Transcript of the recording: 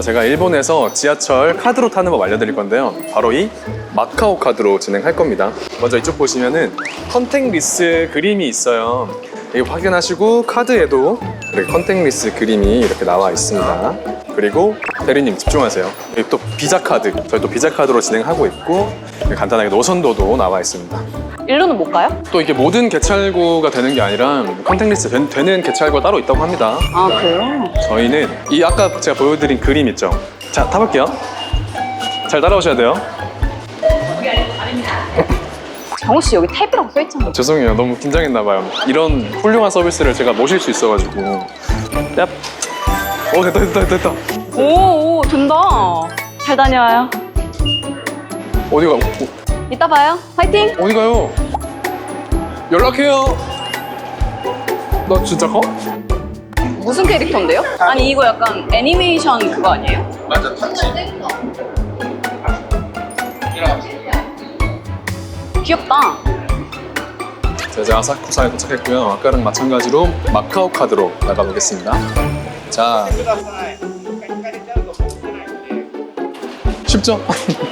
제가 일본에서 지하철 카드로 타는 법 알려드릴 건데요. 바로 이 마카오 카드로 진행할 겁니다. 먼저 이쪽 보시면은 컨택 리스 그림이 있어요. 이거 확인하시고 카드에도 이렇게 컨택 리스 그림이 이렇게 나와 있습니다. 그리고 대리님 집중하세요. 여기 또 비자 카드, 저희 또 비자 카드로 진행하고 있고 간단하게 노선도도 나와 있습니다. 일로는 못 가요? 또 이게 모든 개찰구가 되는 게 아니라 컨택 리스 된- 되는 개찰구가 따로 있다고 합니다. 아 그래요? 저희는 이 아까 제가 보여드린 그림 있죠? 자, 타볼게요. 잘 따라오셔야 돼요. 정우 씨 여기 탭이라고 써있잖아요. 죄송해요. 너무 긴장했나 봐요. 이런 훌륭한 서비스를 제가 모실 수 있어가지고. 얍. 오, 됐다, 됐다, 됐다. 오, 오 된다. 잘 다녀와요. 어디 가? 어, 이따 봐요. 화이팅! 어디 가요? 연락해요. 나 진짜 가? 무슨 캐릭터인데요? 아니 이거 약간 애니메이션 그거 아니에요? 맞아 타치 귀엽다. 자, 이제 아사쿠사에 도착했고요. 아까랑 마찬가지로 마카오 카드로 나가보겠습니다. 자, 쉽죠?